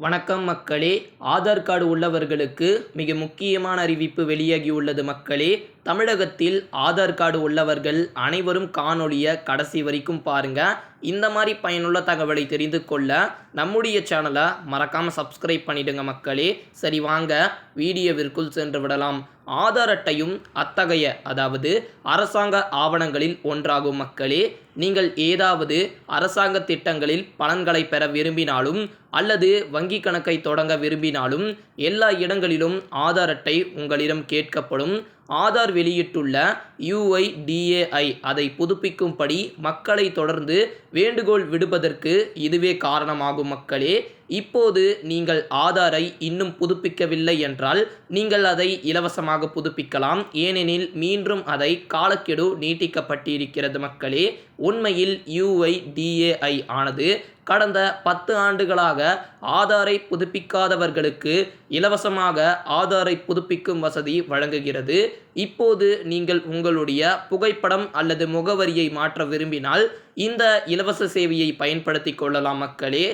வணக்கம் மக்களே. ஆதார் கார்டு உள்ளவர்களுக்கு மிக முக்கியமான அறிவிப்பு வெளியாகியுள்ளது மக்களே. தமிழகத்தில் ஆதார் கார்டு உள்ளவர்கள் அனைவரும் காணொளிய கடைசி வரைக்கும் பாருங்கள் இந்த மாதிரி பயனுள்ள தகவலை தெரிந்து கொள்ள நம்முடைய சேனலை மறக்காமல் சப்ஸ்கிரைப் பண்ணிடுங்க மக்களே. சரி வாங்க. வீடியோவிற்குள் சென்று விடலாம். ஆதார் அட்டையும் அத்தகைய அதாவது அரசாங்க ஆவணங்களில் ஒன்றாகும் மக்களே. நீங்கள் ஏதாவது அரசாங்க திட்டங்களில் பலன்களை பெற விரும்பினாலும் அல்லது வங்கி கணக்கை தொடங்க விரும்பினாலும் எல்லா இடங்களிலும் ஆதார் அட்டை உங்களிடம் கேட்கப்படும். ஆதார் வெளியிட்டுள்ள யுஐடிஏஐ அதை புதுப்பிக்கும்படி மக்களை தொடர்ந்து வேண்டுகோள் விடுப்பதற்கு இதுவே காரணமாகும் மக்களே. இப்போது நீங்கள் ஆதாரை இன்னும் புதுப்பிக்கவில்லை என்றால் நீங்கள் அதை இலவசமாக புதுப்பிக்கலாம். ஏனெனில் மீண்டும் அதை காலக்கெடு நீட்டிக்கப்பட்டிருக்கிறது மக்களே. உண்மையில் யுஐடிஏஐ ஆனது கடந்த பத்து ஆண்டுகளாக ஆதாரை புதுப்பிக்காதவர்களுக்கு இலவசமாக ஆதாரை புதுப்பிக்கும் வசதி வழங்குகிறது. இப்போது நீங்கள் உங்களுடைய புகைப்படம் அல்லது முகவரியை மாற்ற விரும்பினால் இந்த இலவச சேவையை பயன்படுத்தி கொள்ளலாம் மக்களே.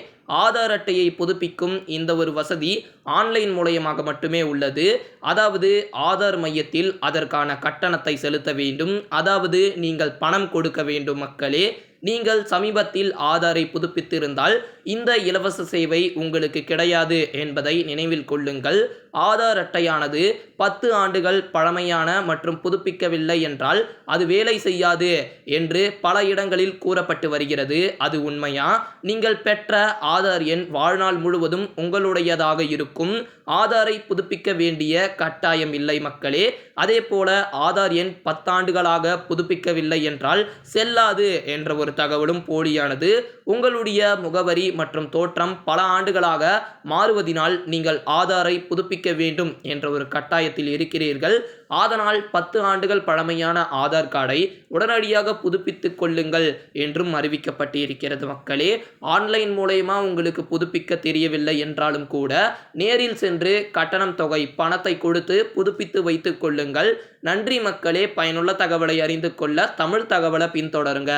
ஆதார் அட்டையை புதுப்பிக்கும் இந்த ஒரு வசதி ஆன்லைன் மூலயமாக மட்டுமே உள்ளது. அதாவது ஆதார் மையத்தில் அதற்கான கட்டணத்தை செலுத்த வேண்டும். அதாவது நீங்கள் பணம் கொடுக்க வேண்டும் மக்களே. நீங்கள் சமீபத்தில் ஆதாரை புதுப்பித்திருந்தால் இந்த இலவச சேவை உங்களுக்கு கிடையாது என்பதை நினைவில் கொள்ளுங்கள். ஆதார் அட்டையானது பத்து ஆண்டுகள் பழமையான மற்றும் புதுப்பிக்கவில்லை என்றால் அது வேலை செய்யாது என்று பல இடங்களில் கூறப்பட்டு வருகிறது. அது உண்மையா? நீங்கள் பெற்ற ஆதார் எண் வாழ்நாள் முழுவதும் உங்களுடையதாக இருக்கும். ஆதாரை புதுப்பிக்க வேண்டிய கட்டாயம் இல்லை மக்களே. அதே போல ஆதார் எண் பத்தாண்டுகளாக புதுப்பிக்கவில்லை என்றால் செல்லாது என்ற ஒரு தகவலும் போலியானது. உங்களுடைய முகவரி மற்றும் தோற்றம் பல ஆண்டுகளாக மாறுவதினால் நீங்கள் ஆதாரை புதுப்பிக்க வேண்டும் என்ற ஒரு கட்டாயத்தில் இருக்கிறீர்கள். அதனால் பத்து ஆண்டுகள் பழமையான ஆதார் கார்டை உடனடியாக புதுப்பித்து கொள்ளுங்கள் என்றும் அறிவிக்கப்பட்டிருக்கிறது மக்களே. ஆன்லைன் மூலயமா உங்களுக்கு புதுப்பிக்க தெரியவில்லை என்றாலும் கூட நேரில் சென்று கட்டணம் தொகை பணத்தை கொடுத்து புதுப்பித்து வைத்துக் கொள்ளுங்கள். நன்றி மக்களே. பயனுள்ள தகவலை அறிந்து கொள்ள தமிழ் தகவலை பின்தொடருங்க.